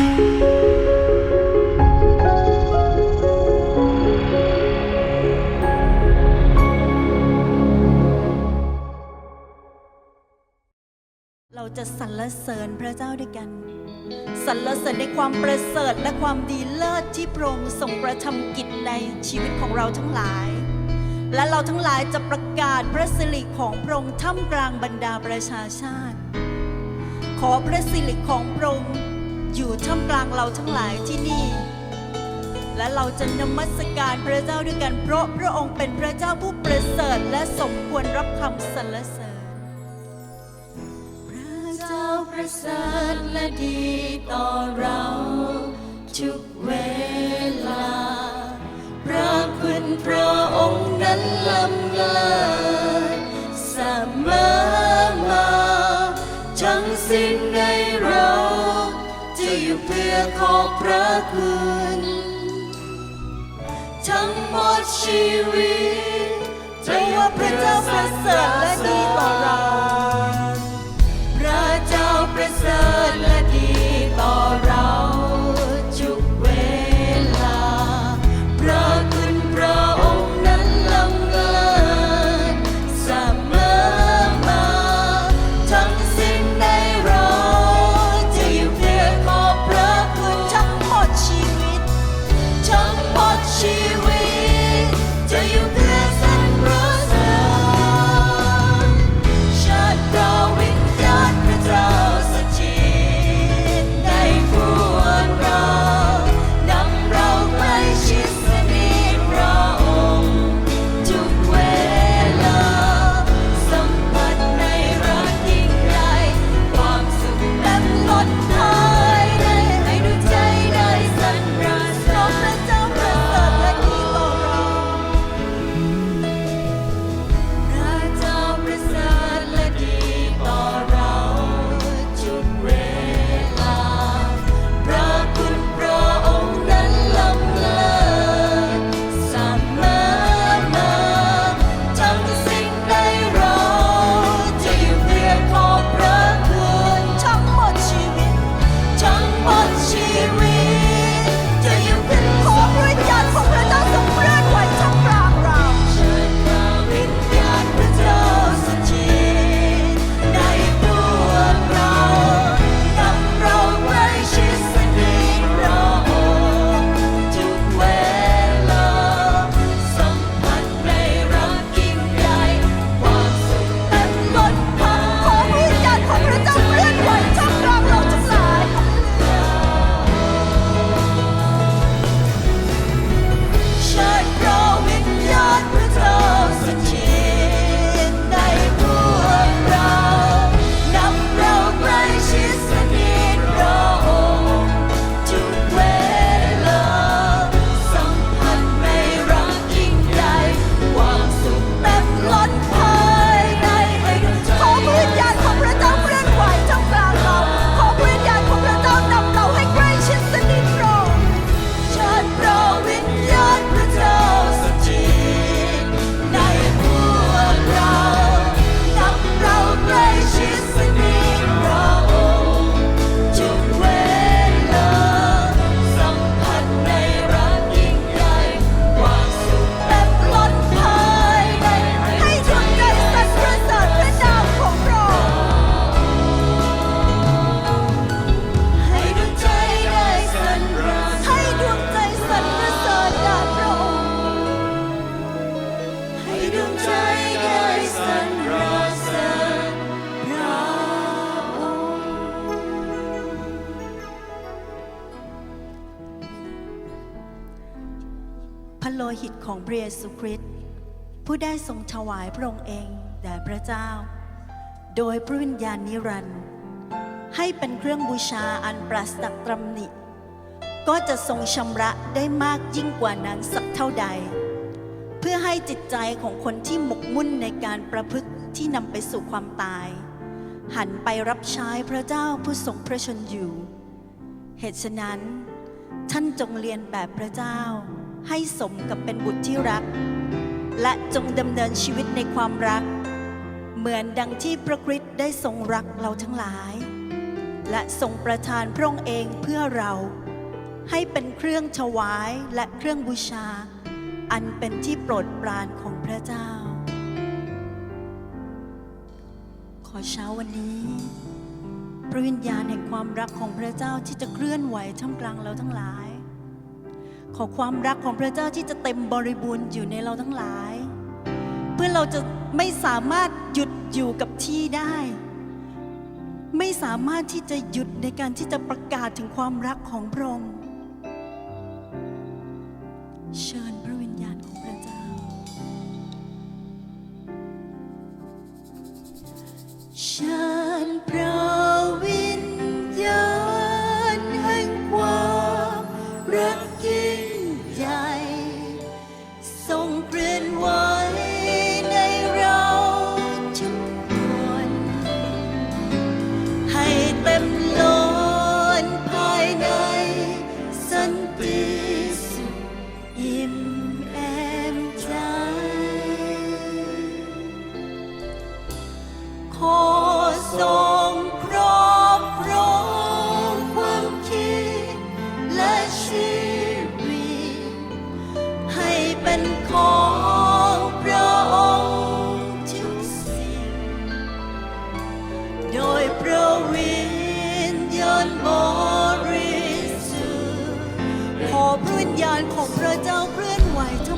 เราจะสรรเสริญพระเจ้าด้วยกันสรรเสริญในความประเสริฐและความดีเลิศที่พระองค์ทรงกระทำกิจในชีวิตของเราทั้งหลาย และเราทั้งหลายจะประกาศพระสิริของพระองค์ท่ามกลางบรรดาประชาชาติ ขอพระสิริของพระองค์ อยู่ท่ามกลางเราทั้งหลายที่นี่ และเราจะนมัสการพระเจ้าด้วยกันเพราะพระองค์เป็นพระเจ้าผู้ประเสริฐและสมควรรับคำสรรเสริญ พระเจ้าประเสริฐและดีต่อเราทุกเวลา พระคุณพระองค์นั้นล้ำเลิศ ขอบพระคุณทั้งหมดชีวิตจว่าพระเจ้าประเสริฐและดีต่อเรา พระเจ้าประเสริฐ พระเยซูคริสต์ผู้ได้ทรงถวายพระองค์เองแด่พระเจ้า โดยพระวิญญาณนิรันดร์ให้เป็นเครื่องบูชาอันปราศจากตำหนิ ก็จะทรงชำระได้มากยิ่งกว่านั้นสักเท่าใด เพื่อให้จิตใจของคนที่หมกมุ่นในการประพฤติที่นำไปสู่ความตาย หันไปรับใช้พระเจ้าผู้ทรงพระชนอยู่ เหตุฉะนั้น ท่านจงเรียนแบบพระเจ้า ให้สมกับเป็นบุตรที่รัก และจงดำเนินชีวิตในความรัก เหมือนดังที่พระคริสต์ได้ทรงรักเราทั้งหลาย และทรงประทานพระองค์เองเพื่อเรา ให้เป็นเครื่องถวายและเครื่องบูชา อันเป็นที่โปรดปรานของพระเจ้า ขอเช้าวันนี้พระวิญญาณแห่งความรักของพระเจ้าที่จะเคลื่อนไหวท่ามกลางเราทั้งหลาย ขอความรักของพระเจ้าที่จะเต็มบริบูรณ์อยู่ในเราทั้งหลาย เพื่อเราจะไม่สามารถหยุดอยู่กับที่ได้ ไม่สามารถที่จะหยุดในการที่จะประกาศถึงความรักของพระองค์เชิญ ของพระเจ้าเคลื่อนไหวท่า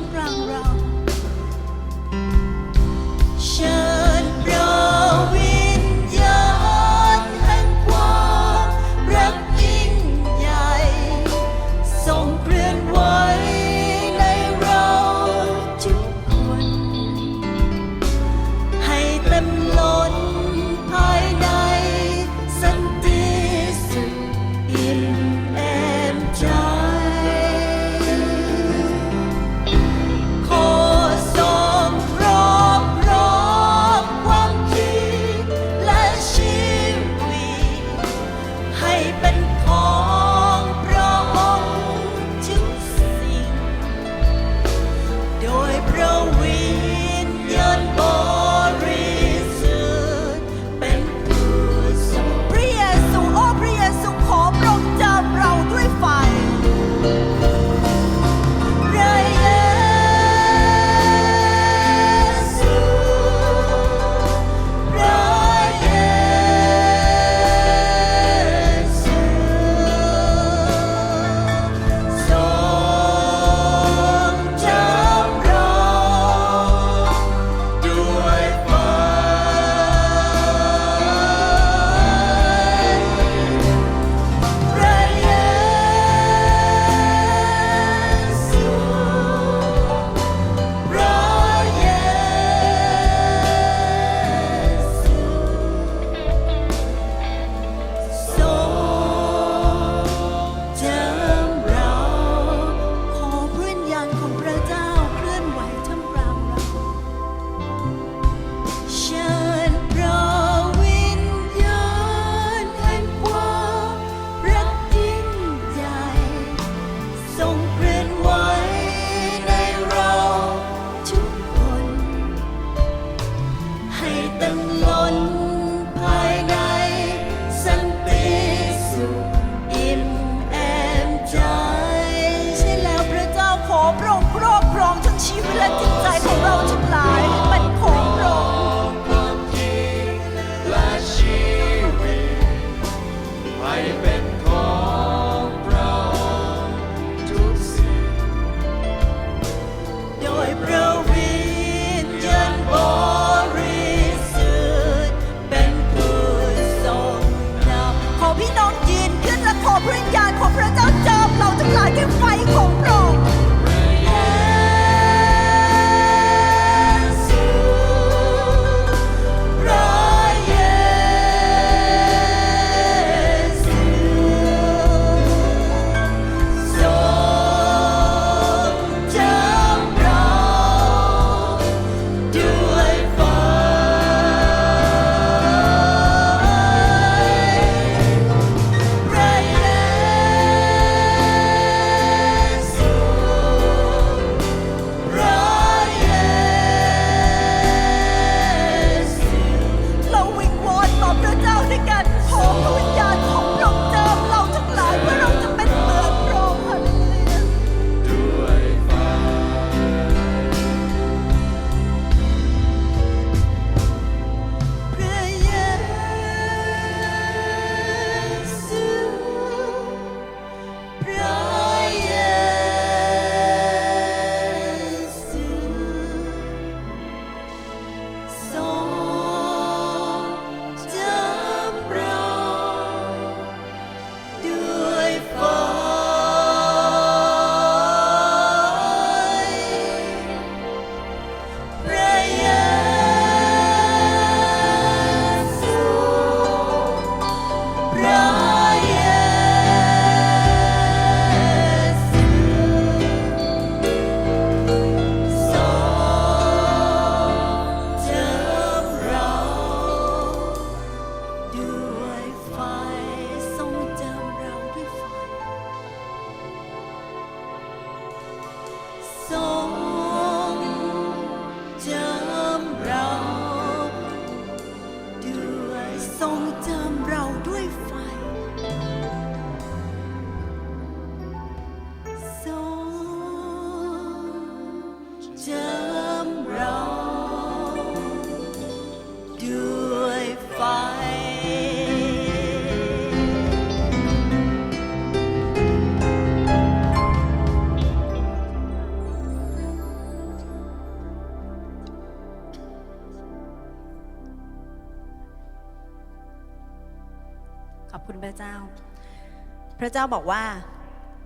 มก พระเจ้าบอกว่า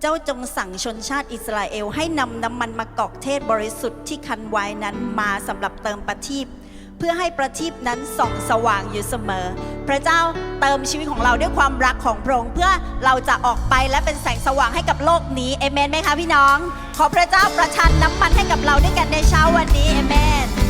เจ้าจงสั่งชนชาติอิสราเอล ให้นำน้ำมันมะกอกเทศบริสุทธิ์ที่คันไว้นั้นมาสำหรับเติมประทีปเพื่อให้ประทีปนั้นส่องสว่างอยู่เสมอ พระเจ้าเติมชีวิตของเราด้วยความรักของพระองค์เพื่อเราจะออกไปและเป็นแสงสว่างให้กับโลกนี้เอเมนไหมคะพี่น้อง ขอพระเจ้าประทานน้ำมันให้กับเราด้วยกันในเช้าวันนี้เอเมน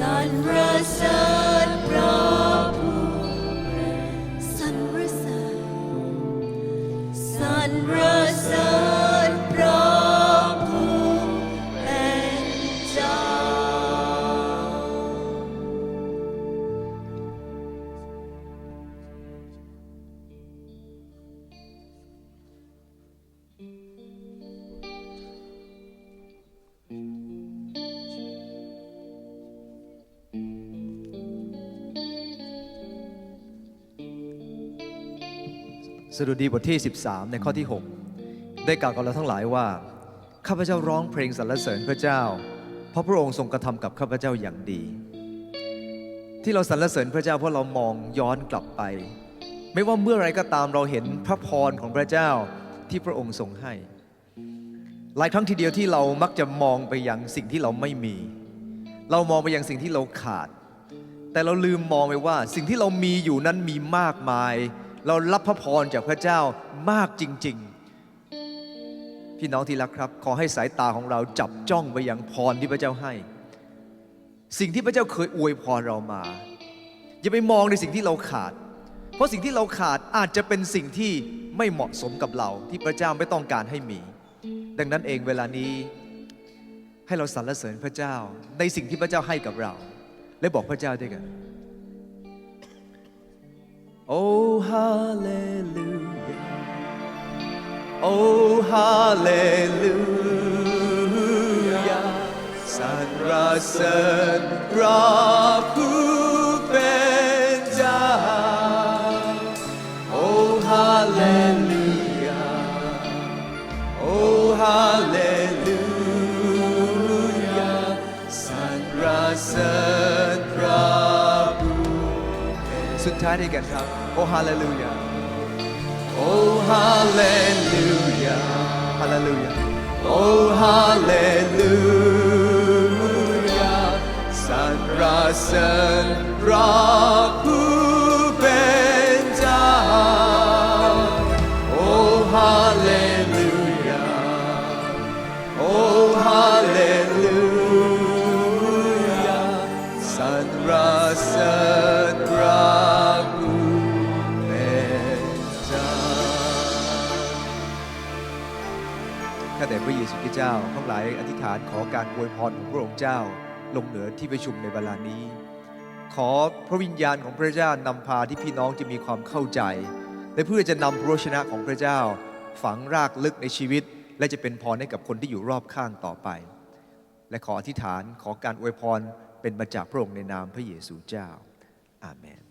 Sun. สดุดีบทที่ 13 ในข้อที่ 6 ได้กล่าวกับเราทั้งหลายว่า ข้าพเจ้าร้องเพลงสรรเสริญพระเจ้า เพราะพระองค์ทรงกระทำกับข้าพเจ้าอย่างดี ที่เราสรรเสริญพระเจ้าเพราะเรามองย้อนกลับไป ไม่ว่าเมื่อไรก็ตามเราเห็นพระพรของพระเจ้าที่พระองค์ทรงให้ หลายครั้งทีเดียวที่เรามักจะมองไปยังสิ่งที่เราไม่มี เรามองไปยังสิ่งที่เราขาด แต่เราลืมมองไปว่าสิ่งที่เรามีอยู่นั้นมีมากมาย เรารับพระพรจากพระเจ้ามากจริง ๆ พี่น้องที่รักครับ ขอให้สายตาของเราจับจ้องไปยังพรที่พระเจ้าให้ สิ่งที่พระเจ้าเคยอวยพรเรามา อย่าไปมองในสิ่งที่เราขาด เพราะสิ่งที่เราขาดอาจจะเป็นสิ่งที่ไม่เหมาะสมกับเราที่พระเจ้าไม่ต้องการให้มี ดังนั้นเองเวลานี้ให้เราสรรเสริญพระเจ้าในสิ่งที่พระเจ้าให้กับเรา และบอกพระเจ้าด้วยกัน โอ้ฮาเลลูยาโอ้ฮ เป็นสุดท้ายด้วยกันครั ข้าแต่พระเยซูคริสต์เจ้าทั้งหลายอธิษฐานขอการอวยพรของพระองค์เจ้า ลงเหนือที่ประชุมในเวลานี้ ขอพระวิญญาณของพระเจ้านำพาที่พี่น้องจะมีความเข้าใจ และเพื่อจะนำพระชนะของพระเจ้า ฝังรากลึกในชีวิต และจะเป็นพรให้กับคนที่อยู่รอบข้างต่อไป และขออธิษฐานขอการอวยพรเป็นมาจากพระองค์ในนามพระเยซูเจ้าอาเมน